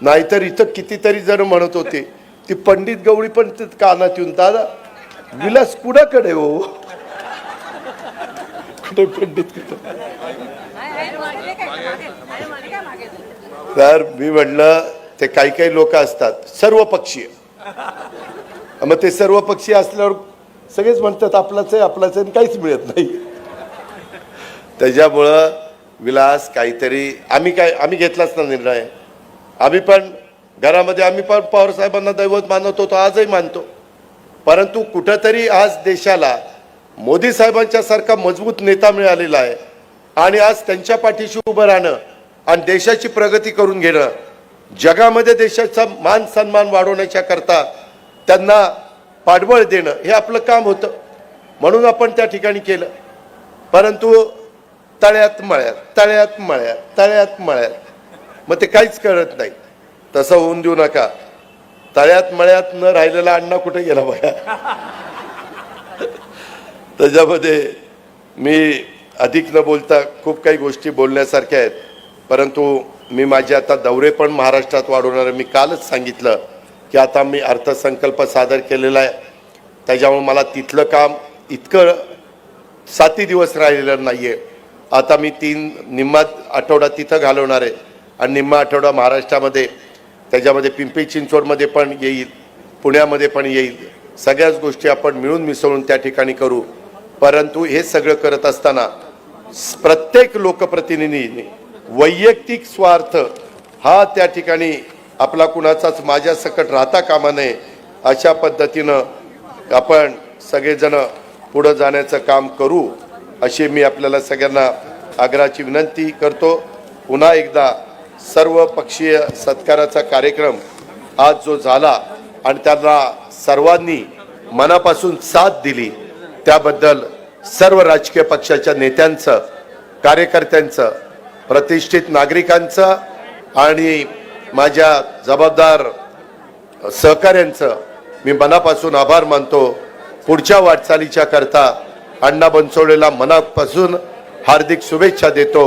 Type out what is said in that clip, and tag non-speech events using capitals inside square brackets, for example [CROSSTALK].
नाहीतर इथं कितीतरी जण म्हणत होते ती पंडित गवळी पण ते कानात येऊन दादा विलास कुणाकडे हो? कुठे पंडित तर मी म्हणलं ते काही काही लोक असतात सर्व पक्षीय मग ते सर्व पक्षी असल्यावर सगळेच म्हणतात आपलाच आहे आपलाच आहे आणि काहीच मिळत नाही. त्याच्यामुळं विलास काहीतरी आम्ही काय आम्ही घेतलाच ना निर्णय. आम्ही पण घरामध्ये आम्ही पण पवार साहेबांना दैवत मानत होतो आजही मानतो. परंतु कुठंतरी आज देशाला मोदी साहेबांच्यासारखा मजबूत नेता मिळालेला आहे. आणि आज त्यांच्या पाठीशी उभं राहणं आणि देशाची प्रगती करून घेणं जगामध्ये देशाचा मान सन्मान वाढवण्याच्या करता त्यांना पाठबळ देणं हे आपलं काम होतं. म्हणून आपण त्या ठिकाणी केलं. परंतु तळ्यात मळ्यात तळ्यात मळ्यात तळ्यात मळ्यात. मग ते काहीच कळत नाही. तसं होऊन देऊ नका. तळ्यात मळ्यात न राहिलेला अण्णा कुठे गेला बघा? [LAUGHS] त्याच्यामध्ये मी अधिक न बोलता खूप काही गोष्टी बोलण्यासारख्या आहेत. परंतु मी माझे आता दौरे पण महाराष्ट्रात वाढवणार आहे. मी कालच सांगितलं की आता मी अर्थसंकल्प सादर केलेला आहे. त्याच्यामुळे मला तिथलं काम इतकं साती दिवस राहिलेलं नाही आहे आता मी तीन निम्मा आठवडा तिथं घालवणार आहे. आणि निम्मा आठवडा महाराष्ट्रामध्ये त्याच्यामध्ये पिंपरी चिंचवडमध्ये पण येईल पुण्यामध्ये पण येईल. सगळ्याच गोष्टी आपण मिळून मिसळून त्या ठिकाणी करू. परंतु हे सगळं करत असताना प्रत्येक लोकप्रतिनिधीने वैयक्तिक स्वार्थ हा त्या ठिकाणी आपला कुणाचाच माझ्या सकट राहता कामा नये अशा पद्धतीनं आपण सगळेजण पुढं जाण्याचं काम करू अशी मी आपल्याला सगळ्यांना आग्रहाची विनंती करतो. पुन्हा एकदा सर्व पक्षीय सत्काराचा कार्यक्रम आज जो झाला आणि त्यांना सर्वांनी मनापासून साथ दिली त्याबद्दल सर्व राजकीय पक्षाच्या नेत्यांचं कार्यकर्त्यांचं प्रतिष्ठित नागरिकांचं आणि माझ्या जबाबदार सहकाऱ्यांचं मी मनापासून आभार मानतो. पुढच्या वाटचालीच्या करता अण्णा बनसोडेला मनापासून हार्दिक शुभेच्छा देतो.